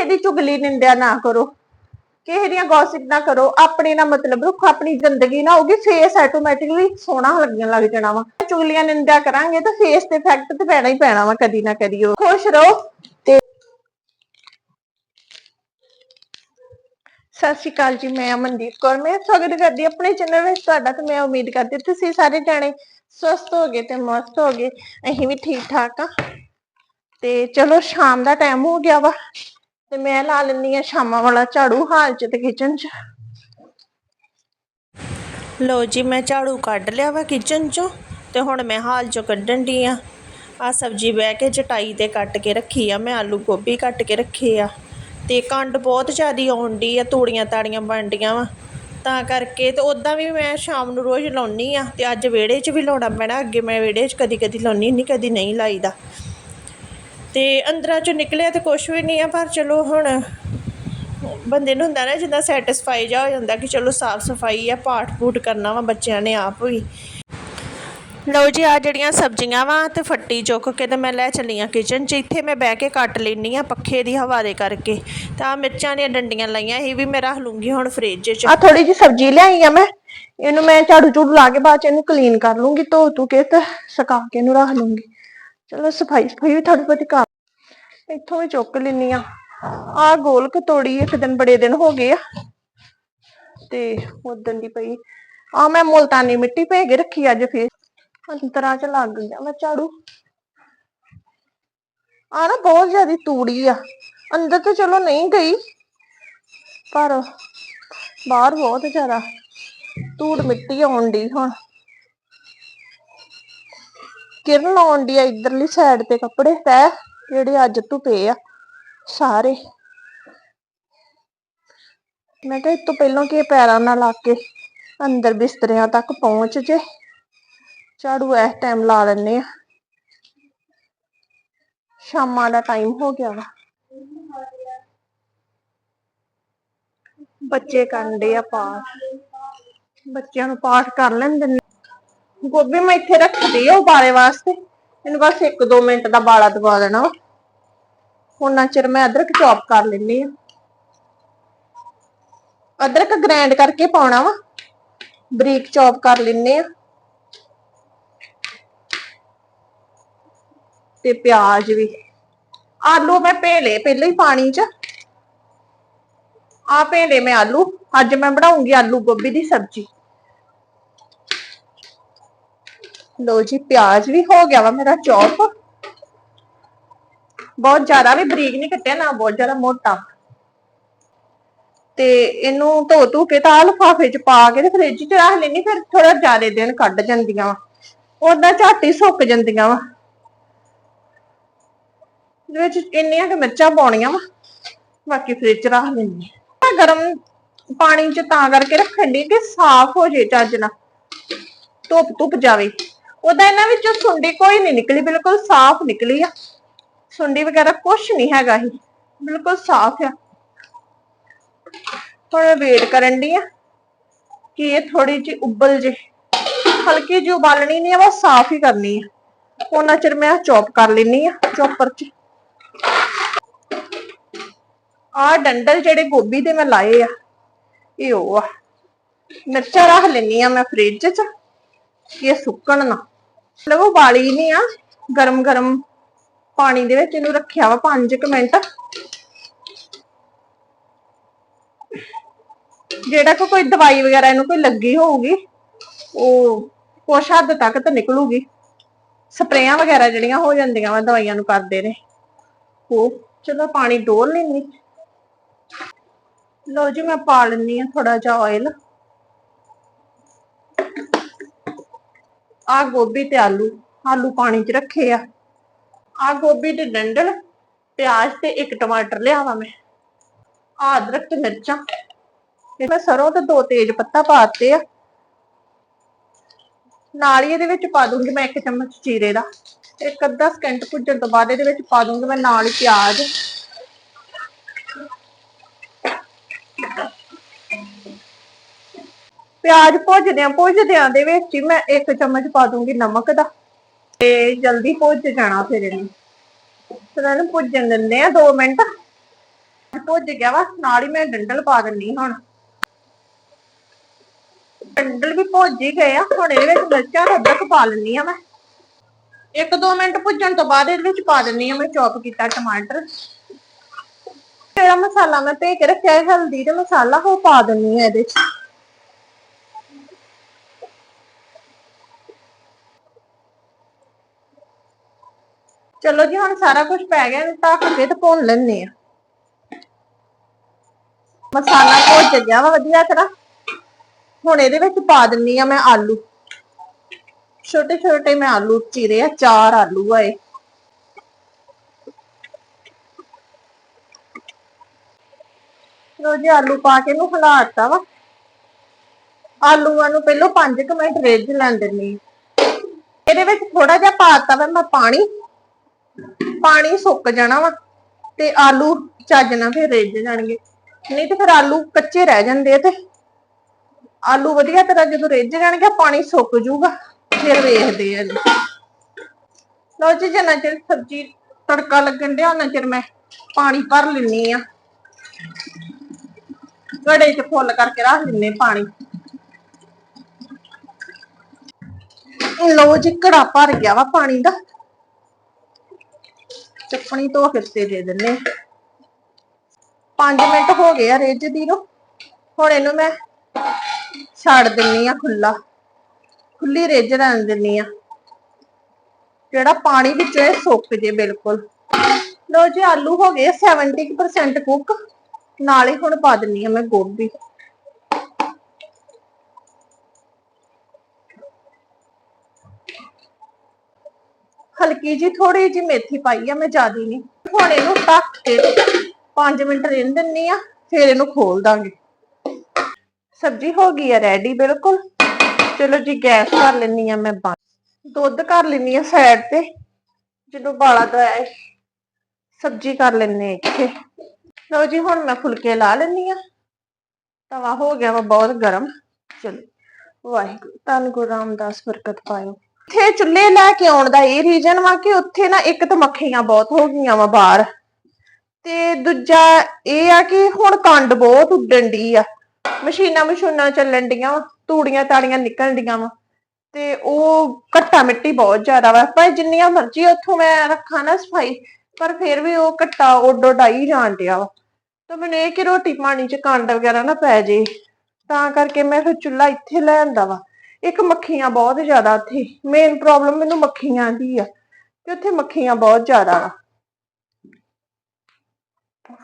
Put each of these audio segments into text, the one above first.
ਕਿਸੇ ਦੀ ਚੁਗਲੀ ਨਿੰਦਿਆ ਨਾ ਕਰੋ। ਕਿਸੇ ਦੀਆਂ ਗੌਸਿਪ ਨਾ ਕਰੋ। ਆਪਣੇ ਨਾਲ ਮਤਲਬ ਰੱਖੋ, ਆਪਣੀ ਜ਼ਿੰਦਗੀ ਨਾ ਹੋਗੀ ਫੇਸ ਆਟੋਮੈਟਿਕਲੀ ਸੋਹਣਾ ਲੱਗਣ ਲੱਗ ਜਾਣਾ ਵਾ। ਚੁਗਲੀਆਂ ਨਿੰਦਿਆ ਕਰਾਂਗੇ ਤਾਂ ਫੇਸ ਤੇ ਇਫੈਕਟ ਤੇ ਪੈਣਾ ਹੀ ਪੈਣਾ ਵਾ ਕਦੀ ਨਾ ਕਦੀ। ਉਹ ਖੁਸ਼ ਰਹੋ ਤੇ ਸਤਿ ਸ਼੍ਰੀ ਅਕਾਲ ਜੀ, ਮੈਂ ਅਮਨਦੀਪ ਕੌਰ। ਮੈਂ ਸਵਾਗਤ ਕਰਦੀ ਆਪਣੇ ਚੈਨਲ ਵਿੱਚ ਤੁਹਾਡਾ ਤੇ ਮੈਂ ਉਮੀਦ ਕਰਦੀ ਤੁਸੀਂ ਸਾਰੇ ਜਾਣੇ ਸਵਸਥ ਹੋਗੇ ਤੇ ਮਸਤ ਹੋਗੇ ਅਸੀਂ ਵੀ ਠੀਕ ਠਾਕ ਆ ਤੇ ਚਲੋ ਸ਼ਾਮ ਦਾ ਟਾਈਮ ਹੋ ਗਿਆ ਵਾ। ਤੇ ਮੈਂ ਲਾ ਲੈਂਦੀ ਆ ਸ਼ਾਮਾਂ ਵਾਲਾ ਝਾੜੂ ਹਾਲ ਚ ਤੇ ਕਿਚਨ ਚ। ਲੋ ਜੀ, ਮੈਂ ਝਾੜੂ ਕੱਢ ਲਿਆ ਵਾ ਕਿਚਨ ਚੋਂ ਤੇ ਹੁਣ ਮੈਂ ਹਾਲ ਚੋਂ ਕੱਢਣ ਦੀ ਆ ਆ ਸਬਜ਼ੀ ਬਹਿ ਕੇ ਚਟਾਈ ਤੇ ਕੱਟ ਕੇ ਰੱਖੀ ਆ, ਮੈਂ ਆਲੂ ਗੋਭੀ ਕੱਟ ਕੇ ਰੱਖੇ ਆ। ਤੇ ਕੰਡ ਬਹੁਤ ਜ਼ਿਆਦੀ ਆਉਂਦੀ ਆ, ਤੂੜੀਆਂ ਤਾੜੀਆਂ ਬਣਦੀਆਂ ਵਾ। ਤਾਂ ਕਰਕੇ ਤੇ ਉਦਾਂ ਵੀ ਮੈਂ ਸ਼ਾਮ ਨੂੰ ਰੋਜ਼ ਲਾਉਣੀ ਆ ਤੇ ਅੱਜ ਵਿਹੜੇ 'ਚ ਵੀ ਲਾਉਣਾ ਪੈਣਾ, ਅੱਗੇ ਮੈਂ ਵਿਹੜੇ 'ਚ ਕਦੀ ਕਦੀ ਲਾਉਣੀ, ਨਹੀਂ ਕਦੀ ਨਹੀਂ ਲਾਈਦਾ। ਤੇ ਅੰਦਰਾਂ ਚੋਂ ਨਿਕਲਿਆ ਤੇ ਕੁਝ ਵੀ ਨਹੀਂ ਆ, ਪਰ ਚਲੋ ਹੁਣ ਬੰਦੇ ਨੂੰ ਹੁੰਦਾ ਨਾ ਜਿੱਦਾਂ ਸੈਟੀਸਫਾਈ ਜਾ ਹੋ ਜਾਂਦਾ ਕਿ ਚਲੋ ਸਾਫ਼ ਸਫ਼ਾਈ ਆ, ਪਾਠ ਪੂਠ ਕਰਨਾ ਵਾ ਬੱਚਿਆਂ ਨੇ ਆਪ ਵੀ। ਲਓ ਜੀ ਆ ਜਿਹੜੀਆਂ ਸਬਜ਼ੀਆਂ ਵਾ ਤੇ ਫੱਟੀ ਚੁੱਕ ਕੇ ਤੇ ਮੈਂ ਲੈ ਚੱਲੀ ਆ ਕਿਚਨ 'ਚ। ਇੱਥੇ ਮੈਂ ਬਹਿ ਕੇ ਕੱਟ ਲੈਣੀ ਆ ਪੱਖੇ ਦੀ ਹਵਾ ਦੇ ਕਰਕੇ। ਤਾਂ ਮਿਰਚਾਂ ਦੀਆਂ ਡੰਡੀਆਂ ਲਾਈਆਂ ਇਹ ਵੀ ਮੈਂ ਰੱਖ ਲੂੰਗੀ ਹੁਣ ਫ੍ਰਿਜ 'ਚ। ਆ ਥੋੜੀ ਜੀ ਸਬਜ਼ੀ ਲਿਆਈ ਆ ਮੈਂ। ਇਹਨੂੰ ਮੈਂ ਝਾੜੂ ਝੂੜੂ ਲਾ ਕੇ ਬਾਅਦ 'ਚ ਇਹਨੂੰ ਕਲੀਨ ਕਰ ਲੂੰਗੀ ਧੋ ਧੂ ਕੇ ਤੇ ਸੁਕਾ ਕੇ ਇਹਨੂੰ ਰੱਖ ਲੂੰਗੀ। ਚਲੋ ਸਫ਼ਾਈ ਸਫ਼ਾਈ ਵੀ ਥੋੜੀ ਬਹੁਤੀ ਕਰ ਇੱਥੋਂ ਵੀ ਚੁੱਕ ਲੈਣੀ ਆ ਆ ਗੋਲਕ ਤੋੜੀ ਇੱਕ ਦਿਨ ਬੜੇ ਦਿਨ ਹੋ ਗਏ ਆ। ਤੇ ਉਦੋਂ ਦੀ ਪਈ। ਆ ਮੈਂ ਮੁਲਤਾਨੀ ਮਿੱਟੀ ਭੇ ਕੇ ਰੱਖੀ ਅੱਜ ਫੇਰ। ਅੰਤਰਾਂ ਚ ਲੱਗ ਗਿਆ ਮੈਂ ਝਾੜੂ। ਆ ਨਾ ਬਹੁਤ ਜ਼ਿਆਦਾ ਤੂੜੀ ਆ। ਅੰਦਰ ਤੇ ਚਲੋ ਨਹੀਂ ਗਈ, ਪਰ ਬਾਹਰ ਬਹੁਤ ਜ਼ਿਆਦਾ ਧੂੜ ਮਿੱਟੀ ਆਉਣ ਦੀ ਹੁਣ। ਕਿਰਨ ਆਉਣ ਦੀ ਆ ਇਧਰਲੀ ਸਾਈਡ ਤੇ ਕੱਪੜੇ ਤੈ ਜਿਹੜੇ ਅੱਜ ਤੋਂ ਪਏ ਆ, ਸਾਰੇ। ਮੈਂ ਕਿਹਾ ਇਹ ਤੋਂ ਪਹਿਲਾਂ ਕਿ ਪੈਰਾਂ ਨਾਲ ਲਾ ਕੇ ਅੰਦਰ ਬਿਸਤਰਿਆਂ ਤੱਕ ਪਹੁੰਚ ਜੇ। ਝਾੜੂ ਇਸ ਟਾਈਮ ਲਾ ਲੈਣੇ ਆ। ਸ਼ਾਮਾਂ ਦਾ ਟਾਈਮ ਹੋ ਗਿਆ ਵਾ। ਬੱਚੇ ਕਰਦੇ ਆ ਪਾਠ। ਬੱਚਿਆਂ ਨੂੰ ਪਾਠ ਕਰ ਲੈਂਦੇ ਨੇ। ਗੋਭੀ ਮੈਂ ਇੱਥੇ ਰੱਖਦੀ ਆ ਉਬਾਲੇ ਵਾਸਤੇ। ਇਹਨੂੰ ਬਸ 1-2 ਮਿੰਟ ਦਾ ਬਾਲਾ ਦਵਾ ਦੇਣਾ ਵਾ। ਉਹਨਾਂ ਚਿਰ ਮੈਂ ਅਦਰਕ ਚੌਪ ਕਰ ਲੈਣੀ ਆ। ਅਦਰਕ ਗ੍ਰਾਈਂਡ ਕਰਕੇ ਪਾਉਣਾ ਵਾ। ਬਰੀਕ ਚੌਪ ਕਰ ਲੈਣੇ ਆ। ਤੇ ਪਿਆਜ਼ ਵੀ। ਆਲੂ ਮੈਂ ਭੇਲੇ, ਪਹਿਲਾਂ ਹੀ ਪਾਣੀ 'ਚ। ਆ ਭੇਲੇ ਮੈਂ ਆਲੂ। ਅੱਜ ਮੈਂ ਬਣਾਉਂਗੀ ਆਲੂ ਗੋਭੀ ਦੀ ਸਬਜ਼ੀ। ਲੋ ਜੀ, ਪਿਆਜ਼ ਵੀ ਹੋ ਗਿਆ ਵਾ ਮੇਰਾ ਚੌਪ। ਬਹੁਤ ਜ਼ਿਆਦਾ ਵੀ ਬਰੀਕ ਨਹੀਂ ਕੱਟਿਆ ਨਾ, ਬਹੁਤ ਜ਼ਿਆਦਾ ਮੋਟਾ। ਤੇ ਇਹਨੂੰ ਧੋ ਧੋ ਕੇ ਤਾਂ ਲਫਾਫੇ 'ਚ ਪਾ ਕੇ ਤੇ ਫ੍ਰਿਜ 'ਚ ਰੱਖ ਲੈਣੀ ਫਿਰ ਥੋੜਾ ਜ਼ਿਆਦਾ ਦਿਨ ਕੱਢ ਜਾਂਦੀਆਂ ਵਾ। ਉਦਾਂ ਝੱਟ ਹੀ ਸੁੱਕ ਜਾਂਦੀਆਂ ਵਾ। ਇਹਦੇ ਵਿੱਚ ਇੰਨੀਆਂ ਕਿ ਮਿਰਚਾਂ ਪਾਉਣੀਆਂ ਵਾ, ਬਾਕੀ ਫ੍ਰਿਜ 'ਚ ਰੱਖ ਲੈਣੀ ਗਰਮ ਪਾਣੀ 'ਚ ਤਾਂ ਕਰਕੇ ਰੱਖਣ ਦੀ ਕਿ ਸਾਫ਼ ਹੋ ਜੇ ਚੱਜ ਨਾਲ। ਧੁੱਪ ਧੁੱਪ ਜਾਵੇ। ਉਹਦਾ ਇਹਨਾਂ ਵਿੱਚੋਂ ਸੁੰਡੀ ਕੋਈ ਨਹੀਂ ਨਿਕਲੀ, ਬਿਲਕੁਲ ਸਾਫ਼ ਨਿਕਲੀ ਆ। ਸੁੰਡੀ ਵਗੈਰਾ ਕੁਝ ਨਹੀਂ ਹੈਗਾ ਹੀ ਬਿਲਕੁਲ ਸਾਫ਼ ਆ। ਥੋੜਾ ਵੇਟ ਕਰਨ ਦੀ ਆ ਕਿ ਇਹ ਥੋੜੀ ਜਿਹੀ ਉਬਲ ਜੇ। ਹਲਕੀ ਜਿਹੀ ਉਬਾਲਣੀ ਨਹੀਂ ਆ, ਬਸ ਸਾਫ਼ ਹੀ ਕਰਨੀ ਆ। ਉਹਨਾਂ ਚਿਰ ਮੈਂ ਚੌਪ ਕਰ ਲੈਣੀ ਆ, ਚੌਪਰ 'ਚ। ਆ ਡੰਡਲ ਜਿਹੜੇ ਗੋਭੀ ਦੇ ਮੈਂ ਲਾਏ ਆ, ਇਹ ਉਹ ਆ। ਮਿਰਚਾਂ ਰੱਖ ਲੈਣੀ ਆ ਮੈਂ ਫ੍ਰਿਜ 'ਚ, ਕਿ ਇਹ ਸੁੱਕਣ ਨਾ। ਮਤਲਬ ਉਬਾਲੀ ਨਹੀਂ ਆ ਗਰਮ ਗਰਮ ਪਾਣੀ ਦੇ ਵਿੱਚ ਇਹਨੂੰ ਰੱਖਿਆ ਵਾ 5 ਮਿੰਟ। ਜਿਹੜਾ ਕੋ ਕੋਈ ਦਵਾਈ ਵਗੈਰਾ ਇਹਨੂੰ ਕੋਈ ਲੱਗੀ ਹੋਊਗੀ, ਉਹ ਕੁਛ ਹੱਦ ਤੱਕ ਤਾਂ ਨਿਕਲੂਗੀ। ਸਪਰੇਆਂ ਵਗੈਰਾ ਜਿਹੜੀਆਂ ਹੋ ਜਾਂਦੀਆਂ ਵਾ ਦਵਾਈਆਂ ਨੂੰ ਕਰਦੇ ਨੇ। ਉਹ ਚਲੋ ਪਾਣੀ ਡੋਲ ਲੈਣੀ ਲੋ ਜੀ ਮੈਂ ਪਾ ਲੈਣੀ ਆ ਥੋੜਾ ਜਿਹਾ ਆਇਲ ਆ ਗੋਭੀ ਤੇ ਆਲੂ ਆਲੂ ਪਾਣੀ 'ਚ ਰੱਖੇ ਆ। ਆ ਗੋਭੀ ਤੇ ਡੰਡਲ, ਪਿਆਜ਼ ਤੇ ਇੱਕ ਟਮਾਟਰ ਲਿਆਵਾ ਮੈਂ। ਆ ਅਦਰਕ ਤੇ ਮਿਰਚਾਂ। ਤੇ ਮੈਂ ਸਰੋਂ ਤੇ ਦੋ ਤੇਜ ਪੱਤਾ ਪਾਤੇ ਆ। ਨਾਲ ਹੀ ਇਹਦੇ ਵਿੱਚ ਪਾ ਦੂੰਗੀ ਮੈਂ ਇੱਕ ਚਮਚ ਜੀਰੇ ਦਾ। ਇੱਕ ਅੱਧਾ ਸਕਿੰਟ ਭੁੱਜਣ ਤੋਂ ਬਾਅਦ ਇਹਦੇ ਵਿੱਚ ਪਾ ਦੂੰਗੀ ਮੈਂ ਨਾਲ ਹੀ ਪਿਆਜ਼। ਪਿਆਜ਼ ਭੁੱਜਦਿਆਂ ਭੁੱਜਦਿਆਂ ਦੇ ਵਿੱਚ ਹੀ ਮੈਂ ਇੱਕ ਚਮਚ ਪਾ ਦੂੰਗੀ ਨਮਕ ਦਾ ਤੇ ਜਲਦੀ ਭੁੱਜ ਜਾਣਾ ਫਿਰ ਇਹਨੂੰ। ਫਿਰ ਇਹਨੂੰ ਭੁੱਜਣ ਦਿੰਦੇ ਆ 2 ਮਿੰਟ। ਭੁੱਜ ਗਿਆ ਵਾ, ਨਾਲ ਹੀ ਮੈਂ ਡੰਡਲ ਪਾ ਦਿੰਨੀ ਹੁਣ। ਡੰਡਲ ਵੀ ਭੁੱਜ ਹੀ ਗਏ ਆ, ਹੁਣ ਇਹਦੇ ਵਿੱਚ ਮਿਰਚਾਂ ਦਾ ਅਦਰਕ ਪਾ ਲੈਣੀ ਆ ਮੈਂ। ਇੱਕ ਦੋ ਮਿੰਟ ਭੁੱਜਣ ਤੋਂ ਬਾਅਦ ਇਹਦੇ ਵਿੱਚ ਪਾ ਦਿੰਨੀ ਆ ਮੈਂ ਚੌਪ ਕੀਤਾ ਟਮਾਟਰ। ਜਿਹੜਾ ਮਸਾਲਾ ਮੈਂ ਭੇ ਕੇ ਰੱਖਿਆ ਹੈ ਹਲਦੀ ਤੇ ਮਸਾਲਾ, ਉਹ ਪਾ ਦਿੰਨੀ ਆ ਇਹਦੇ ਚ ਚਲੋ ਜੀ, ਹੁਣ ਸਾਰਾ ਕੁਝ ਪੈ ਗਿਆ ਇਹਨੂੰ ਢੱਕ ਕੇ ਤੇ ਭੁੰਨ ਲੈਣੇ ਆ ਮਸਾਲਾ ਭੁੱਜ ਗਿਆ ਵਾ, ਵਧੀਆ ਤਰ੍ਹਾਂ। ਹੁਣ ਇਹਦੇ ਵਿੱਚ ਪਾ ਦਿੰਨੀ ਆ ਮੈਂ ਆਲੂ। ਛੋਟੇ ਛੋਟੇ ਮੈਂ ਆਲੂ, ਚੀਰੇ ਆ, ਚਾਰ ਆਲੂ ਆ ਲੋ ਜੀ, ਆਲੂ ਪਾ ਕੇ ਇਹਨੂੰ ਹਿਲਾਤਾ ਵਾ। ਆਲੂਆਂ ਨੂੰ ਪਹਿਲਾਂ 5 ਮਿੰਟ ਰਿੱਝ ਲੈਣ ਦਿੰਨੀ ਆ। ਇਹਦੇ ਵਿੱਚ ਥੋੜਾ ਜਿਹਾ ਪਾਤਾ ਵਾ ਮੈਂ ਪਾਣੀ। ਪਾਣੀ ਸੁੱਕ ਜਾਣਾ ਵਾ ਤੇ ਆਲੂ ਚੱਜ ਨਾਲ ਫਿਰ ਰਿੱਝ ਜਾਣਗੇ। ਨਹੀਂ ਤੇ ਫਿਰ ਆਲੂ ਕੱਚੇ ਰਹਿ ਜਾਂਦੇ ਆ ਤੇ। ਆਲੂ ਵਧੀਆ ਤਰ੍ਹਾਂ ਜਦੋਂ ਰਿੱਝ ਜਾਣਗੇ, ਪਾਣੀ ਸੁੱਕ ਜਾਊਗਾ, ਫਿਰ ਵੇਖਦੇ ਆ ਇਹਨੂੰ ਲਓ ਜੀ, ਜਿੰਨਾ ਚਿਰ ਸਬਜ਼ੀ ਤੜਕਾ ਲੱਗਣ ਡਿਆ ਉਹਨਾਂ ਚਿਰ ਮੈਂ ਪਾਣੀ ਭਰ ਲੈਣੀ ਆ। ਘੜੇ 'ਚ ਫੁੱਲ ਕਰਕੇ ਰੱਖ ਦਿੰਨੇ ਪਾਣੀ। ਲਓ ਜੀ, ਘੜਾ ਭਰ ਗਿਆ ਵਾ ਪਾਣੀ ਦਾ। ਚੱਪਣੀ ਧੋ ਕੇ ਉੱਤੇ ਦੇ ਦਿੰਨੇ 5 ਮਿੰਟ ਹੋ ਗਏ ਆ ਰਿੱਝਦੀ ਨੂੰ। ਹੁਣ ਇਹਨੂੰ ਮੈਂ ਛੱਡ ਦਿੰਨੀ ਆ ਖੁੱਲਾ ਖੁੱਲੀ ਰਿੱਝ ਰਹਿਣ ਦਿੰਨੀ ਆ। ਜਿਹੜਾ ਪਾਣੀ ਵਿੱਚੋਂ ਇਹ ਸੁੱਕ ਜੇ ਬਿਲਕੁਲ। ਲੋ ਜੀ, ਆਲੂ ਹੋ ਗਏ 70% ਕੁੱਕ ਨਾਲ ਹੀ ਹੁਣ ਪਾ ਦਿੰਨੀ ਆ ਮੈਂ ਗੋਭੀ। ਹਲਕੀ ਜੀ ਥੋੜੀ ਜੀ ਮੇਥੀ ਪਾਈ ਆ, ਮੈਂ ਜ਼ਿਆਦੀ ਨਹੀਂ। ਹੁਣ ਇਹਨੂੰ ਢੱਕ ਕੇ 5 ਮਿੰਟ ਰਹਿਣ ਦਿੰਨੀ ਆ, ਫਿਰ ਇਹਨੂੰ ਖੋਲ ਦਾਂਗੇ। ਸਬਜ਼ੀ ਹੋ ਗਈ ਆ ਰੈਡੀ ਬਿਲਕੁਲ। ਚਲੋ ਜੀ, ਗੈਸ ਕਰ ਲੈਣੀ ਆ ਮੈਂ ਬੰਦ ਦੁੱਧ ਕਰ ਲੈਣੀ ਆ ਸਾਈਡ ਤੇ। ਜਦੋਂ ਬਾਲਾ ਦਾ ਹੈ, ਸਬਜ਼ੀ ਕਰ ਲੈਣੇ ਇੱਥੇ। ਲਓ ਜੀ, ਹੁਣ ਮੈਂ ਫੁਲਕੇ ਲਾ ਲੈਣੀ ਆ। ਤਵਾ ਹੋ ਗਿਆ ਵਾ ਬਹੁਤ ਗਰਮ। ਚਲੋ, ਵਾਹਿਗੁਰੂ, ਧੰਨ ਗੁਰੂ ਰਾਮਦਾਸ, ਬਰਕਤ ਪਾਇਓ। ਇੱਥੇ ਚੁੱਲ੍ਹੇ ਲੈ ਕੇ ਆਉਣ ਦਾ ਇਹ ਰੀਜਨ ਵਾ ਕਿ ਉੱਥੇ ਨਾ ਇੱਕ ਤਾਂ ਮੱਖੀਆਂ ਬਹੁਤ ਹੋ ਗਈਆਂ ਵਾ ਬਾਹਰ। ਤੇ ਦੂਜਾ ਇਹ ਆ ਕਿ ਹੁਣ ਕੰਡ ਬਹੁਤ ਉੱਡਣ ਡਈ ਆ। ਮਸ਼ੀਨਾਂ ਮਸ਼ੂਨਾਂ ਚੱਲਣ ਡੀਆਂ ਵਾ, ਤੂੜੀਆਂ ਤਾੜੀਆਂ ਨਿਕਲਣ ਡੀਆਂ ਵਾ। ਤੇ ਉਹ ਘੱਟਾ ਮਿੱਟੀ ਬਹੁਤ ਜ਼ਿਆਦਾ ਵਾ। ਪਰ ਜਿੰਨੀਆਂ ਮਰਜ਼ੀ ਉੱਥੋਂ ਮੈਂ ਰੱਖਾਂ ਨਾ ਸਫ਼ਾਈ, ਪਰ ਫਿਰ ਵੀ ਉਹ ਘੱਟਾ ਉੱਡ ਉੱਡਾਈ ਜਾਣ ਡਿਆ ਵਾ। ਤਾਂ ਮੈਨੂੰ ਇਹ ਕਿ ਰੋਟੀ ਪਾਣੀ ਚ ਕੰਡ ਵਗੈਰਾ ਨਾ ਪੈ ਜੇ। ਤਾਂ ਕਰਕੇ ਮੈਂ ਫਿਰ ਚੁੱਲ੍ਹਾ ਇੱਥੇ ਲੈ ਆਂਦਾ ਵਾ। ਇੱਕ ਮੱਖੀਆਂ ਬਹੁਤ ਜ਼ਿਆਦਾ ਉੱਥੇ। ਮੇਨ ਪ੍ਰੋਬਲਮ ਮੈਨੂੰ ਮੱਖੀਆਂ ਦੀ ਆ ਤੇ ਉੱਥੇ ਮੱਖੀਆਂ ਬਹੁਤ ਜ਼ਿਆਦਾ ਵਾ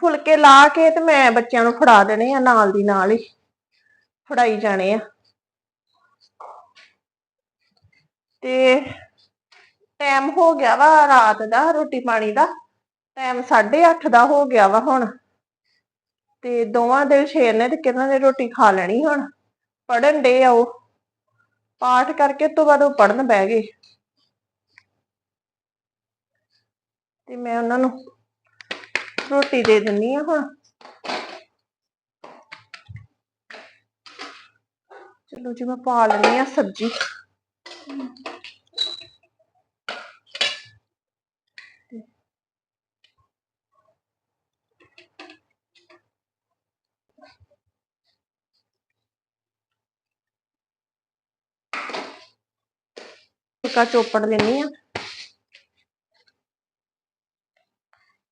ਫੁਲਕੇ ਲਾ ਕੇ ਤੇ ਮੈਂ ਬੱਚਿਆਂ ਨੂੰ ਫੜਾ ਦੇਣੇ ਆ ਨਾਲ ਦੀ ਨਾਲ ਹੀ। ਫੜਾਈ ਜਾਣੇ ਆ। ਤੇ ਟਾਈਮ ਹੋ ਗਿਆ ਵਾ ਰਾਤ ਦਾ, ਰੋਟੀ ਪਾਣੀ ਦਾ। ਟਾਈਮ 8:30 ਦਾ ਹੋ ਗਿਆ ਵਾ ਹੁਣ। ਤੇ ਦੋਵਾਂ ਦੇ ਸ਼ੇਰ ਨੇ ਤੇ ਕਿਰਨ ਨੇ ਰੋਟੀ ਖਾ ਲੈਣੀ ਹੁਣ? ਪੜਨ ਡੇ ਆ ਉਹ। ਪਾਠ ਕਰਕੇ ਤੋਂ ਬਾਅਦ ਉਹ ਪੜਨ ਬਹਿ ਗਏ। ਤੇ ਮੈਂ ਉਹਨਾਂ ਨੂੰ ਰੋਟੀ ਦੇ ਦਿੰਨੀ ਆ ਹੁਣ। ਚਲੋ ਜੀ ਮੈਂ ਪਾ ਲੈਣੀ ਆ ਸਬਜ਼ੀ। ਫੁਲਕਾ ਚੋਪੜ ਲੈਣੀ ਆ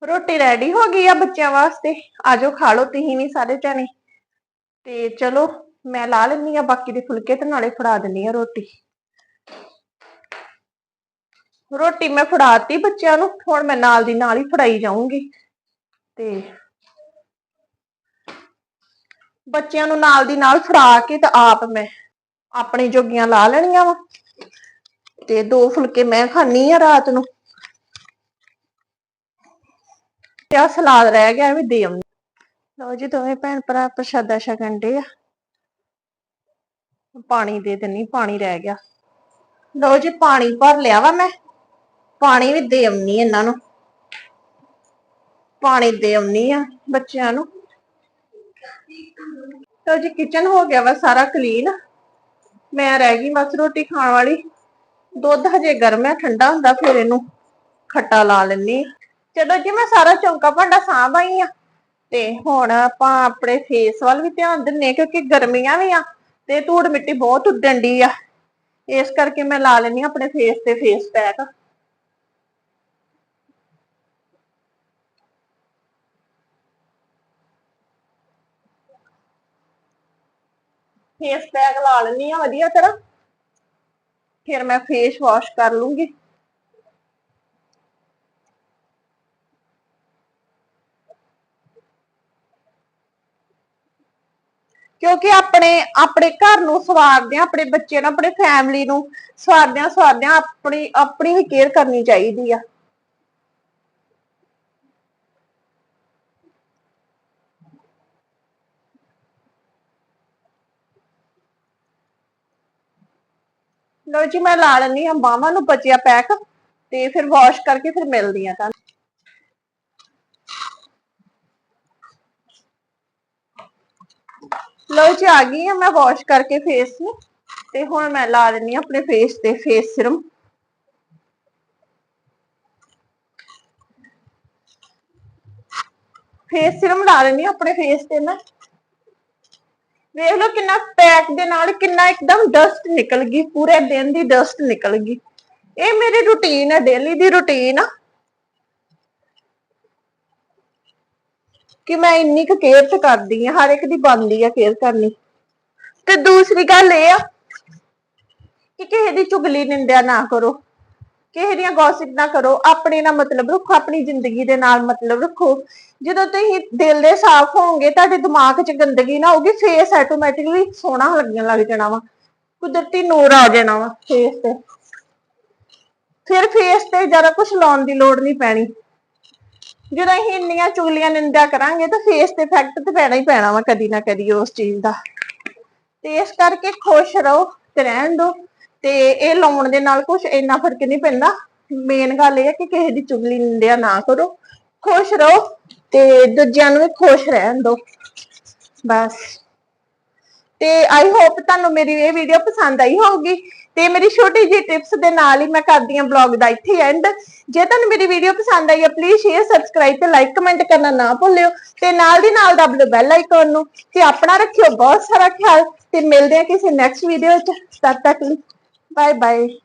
ਰੋਟੀ ਰੈਡੀ ਹੋ ਗਈ ਆ ਬੱਚਿਆਂ ਵਾਸਤੇ। ਆਜੋ ਖਾ ਲਓ, ਤੁਸੀਂ ਵੀ ਸਾਰੇ ਜਣੇ। ਤੇ ਚਲੋ, ਮੈਂ ਲਾ ਲੈਣੀ ਆ ਬਾਕੀ ਦੇ ਫੁਲਕੇ ਤੇ ਨਾਲੇ ਫੜਾ ਦਿੰਨੀ ਆ ਰੋਟੀ। ਰੋਟੀ ਮੈਂ ਫੜਾਤੀ ਬੱਚਿਆਂ ਨੂੰ, ਹੁਣ ਮੈਂ ਨਾਲ ਦੀ ਨਾਲ ਹੀ ਫੜਾਈ ਜਾਊਂਗੀ। ਤੇ ਬੱਚਿਆਂ ਨੂੰ ਨਾਲ ਦੀ ਨਾਲ ਫੜਾ ਕੇ ਤੇ ਆਪ ਮੈਂ ਆਪਣੇ ਜੋਗੀਆਂ ਲਾ ਲੈਣੀਆਂ ਵਾ। ਤੇ ਦੋ ਫੁਲਕੇ ਮੈਂ ਖਾਣੀ ਆ ਰਾਤ ਨੂੰ। ਤੇ ਆ ਸਲਾਦ ਰਹਿ ਗਿਆ ਵੀ ਦੇ ਆਉਂਦੀ। ਲਓ ਜੀ ਦੋਵੇਂ ਭੈਣ ਭਰਾ ਪ੍ਰਸ਼ਾਦਾ ਛਕਣ ਡੇ ਆ। ਪਾਣੀ ਦੇ ਦਿੰਨੀ, ਪਾਣੀ ਰਹਿ ਗਿਆ। ਲਓ ਜੀ ਪਾਣੀ ਭਰ ਲਿਆ ਵਾ ਮੈਂ। ਪਾਣੀ ਵੀ ਦੇ ਆਉਣੀ ਇਹਨਾਂ ਨੂੰ। ਪਾਣੀ ਦੇ ਆਉਣੀ ਆ ਬੱਚਿਆਂ ਨੂੰ। ਲਓ ਜੀ ਕਿਚਨ ਹੋ ਗਿਆ ਵਾ ਸਾਰਾ ਕਲੀਨ ਮੈਂ ਰਹਿ ਗਈ ਬਸ ਰੋਟੀ ਖਾਣ ਵਾਲੀ। ਦੁੱਧ ਹਜੇ ਗਰਮ ਹੈ ਠੰਡਾ ਹੁੰਦਾ, ਫਿਰ ਇਹਨੂੰ ਖੱਟਾ ਲਾ ਲੈਣੀ ਚਲੋ ਜੀ ਮੈਂ ਸਾਰਾ ਚੌਂਕਾ ਭਾਂਡਾ ਸਾਂਭ ਆਈ ਆ, ਤੇ ਹੁਣ ਆਪਾਂ ਆਪਣੇ ਫੇਸ ਵੱਲ ਵੀ ਧਿਆਨ ਦਿੰਨੇ ਆ, ਕਿਉਂਕਿ ਗਰਮੀਆਂ ਵੀ ਆ, ਤੇ ਧੂੜ ਮਿੱਟੀ ਬਹੁਤ ਉੱਡਣ ਡਈ ਆ। ਇਸ ਕਰਕੇ ਮੈਂ ਲਾ ਲੈਣੀ ਆਪਣੇ ਫੇਸ ਤੇ ਫੇਸ ਪੈਕ ਫੇਸ ਪੈਕ ਲਾ ਲੈਣੀ ਆ ਵਧੀਆ ਤਰ੍ਹਾਂ। ਫਿਰ ਮੈਂ ਫੇਸ ਵਾਸ਼ ਕਰ ਲੂੰਗੀ। ਕਿਉਂਕਿ ਆਪਣੇ ਆਪਣੇ ਘਰ ਨੂੰ ਸਵਾਰਦੇ ਆ ਆਪਣੇ ਬੱਚੇ ਨੂੰ, ਆਪਣੇ ਫੈਮਿਲੀ ਨੂੰ ਸਵਾਰਦੇ ਆ ਸਵਾਰਦੇ ਆ ਆਪਣੀ ਆਪਣੀ ਹੀ ਕੇਅਰ ਕਰਨੀ ਚਾਹੀਦੀ ਆ। ਲੋ ਜੀ, ਮੈਂ ਲਾ ਲੈਣੀ ਆ ਬਾਹਾਂ ਨੂੰ ਬਚਿਆ ਪੈਕ ਤੇ ਫਿਰ ਵਾਸ਼ ਕਰਕੇ ਫਿਰ ਮਿਲਦੀ ਆ ਤੁਹਾਨੂੰ। ਲੋ ਜੀ, ਆ ਗਈ ਆ ਮੈਂ ਵਾਸ਼ ਕਰਕੇ ਫੇਸ ਨੂੰ ਤੇ ਹੁਣ ਮੈਂ ਲਾ ਲੈਣੀ ਆ ਆਪਣੇ ਫੇਸ ਤੇ ਫੇਸ ਸਿਰਮ ਫੇਸ ਸਿਰਮ ਲਾ ਲੈਣੀ ਆ ਆਪਣੇ ਫੇਸ ਤੇ ਮੈਂ। ਵੇਖ ਲਓ ਕਿੰਨਾ ਪੈਕ ਦੇ ਨਾਲ ਕਿੰਨਾ ਇੱਕਦਮ ਡਸਟ ਨਿਕਲ ਗਈ, ਪੂਰੇ ਦਿਨ ਦੀ ਡਸਟ ਨਿਕਲ ਗਈ। ਇਹ ਮੇਰੀ ਰੁਟੀਨ ਹੈ ਡੇਲੀ ਦੀ ਰੁਟੀਨ ਆ। ਕਿ ਮੈਂ ਇੰਨੀ ਕੁ ਕੇਅਰ ਤੇ ਕਰਦੀ ਆ ਹਰ ਇੱਕ ਦੀ ਬਣਦੀ ਆ ਕੇਅਰ ਕਰਨੀ। ਤੇ ਦੂਸਰੀ ਗੱਲ ਇਹ ਆ ਕਿ ਕਿਸੇ ਦੀ ਚੁਗਲੀ ਨਿੰਦਿਆ ਨਾ ਕਰੋ। ਕਿਸੇ ਦੀਆਂ ਗੌਸਿਪ ਨਾ ਕਰੋ, ਆਪਣੇ ਨਾਲ ਮਤਲਬ ਰੱਖੋ, ਆਪਣੀ ਜ਼ਿੰਦਗੀ ਦੇ ਨਾਲ ਮਤਲਬ ਰੱਖੋ। ਜਦੋਂ ਤੁਸੀਂ ਦਿਲ ਦੇ ਸਾਫ਼ ਹੋਵੋਗੇ, ਤੁਹਾਡੇ ਦਿਮਾਗ 'ਚ ਗੰਦਗੀ ਨਾ ਹੋਊਗੀ ਫੇਸ ਆਟੋਮੈਟਿਕਲੀ ਸੋਹਣਾ ਲੱਗਣ ਲੱਗ ਜਾਣਾ ਵਾ। ਕੁਦਰਤੀ ਨੂਰ ਆ ਜਾਣਾ ਵਾ ਫੇਸ ਤੇ। ਫਿਰ ਫੇਸ ਤੇ ਜ਼ਿਆਦਾ ਕੁਝ ਲਾਉਣ ਦੀ ਲੋੜ ਨਹੀਂ ਪੈਣੀ। ਜਦੋਂ ਅਸੀਂ ਇੰਨੀਆਂ ਚੁਗਲੀਆਂ ਨਿੰਦਿਆ ਕਰਾਂਗੇ, ਤਾਂ ਫੇਸ ਤੇ ਇਫੈਕਟ ਤੇ ਪੈਣਾ ਹੀ ਪੈਣਾ ਵਾ ਕਦੀ ਨਾ ਕਦੀ ਉਸ ਚੀਜ਼ ਦਾ। ਤੇ ਇਸ ਕਰਕੇ ਖੁਸ਼ ਰਹੋ ਤੇ ਰਹਿਣ ਦਿਓ। ਤੇ ਇਹ ਲਾਉਣ ਦੇ ਨਾਲ ਕੁਝ ਇੰਨਾ ਫ਼ਰਕ ਨਹੀਂ ਪੈਂਦਾ। ਮੇਨ ਗੱਲ ਇਹ ਹੈ ਕਿ ਕਿਸੇ ਦੀ ਚੁਗਲੀ ਨਿੰਦਿਆ ਨਾ ਕਰੋ। ਖੁਸ਼ ਰਹੋ ਤੇ ਦੂਜਿਆਂ ਨੂੰ ਵੀ ਖੁਸ਼ ਰਹਿਣ ਦਿਓ। ਬਸ। ਤੇ ਆਈ ਹੋਪ ਤੁਹਾਨੂੰ ਮੇਰੀ ਇਹ ਵੀਡੀਓ ਪਸੰਦ ਆਈ ਹੋਊਗੀ। ਤੇ ਮੇਰੀ ਛੋਟੀ ਜਿਹੀ ਟਿਪਸ ਦੇ ਨਾਲ ਹੀ ਮੈਂ ਕਰਦੀ ਹਾਂ ਬਲੌਗ ਦਾ ਇੱਥੇ ਐਂਡ ਜੇ ਤੁਹਾਨੂੰ ਮੇਰੀ ਵੀਡੀਓ ਪਸੰਦ ਆਈ ਹੈ ਪਲੀਜ਼ ਸ਼ੇਅਰ ਸਬਸਕ੍ਰਾਈਬ ਤੇ ਲਾਈਕ ਕਮੈਂਟ ਕਰਨਾ ਨਾ ਭੁੱਲਿਓ। ਤੇ ਨਾਲ ਦੀ ਨਾਲ ਦਬ ਬੈਲ ਆਈਕਨ ਨੂੰ। ਤੇ ਆਪਣਾ ਰੱਖਿਓ ਬਹੁਤ ਸਾਰਾ ਖਿਆਲ। ਤੇ ਮਿਲਦੇ ਹਾਂ ਕਿਸੇ ਨੈਕਸਟ ਵੀਡੀਓ ਚ। ਤਦ ਤੱਕ ਲਈ। Bye-bye.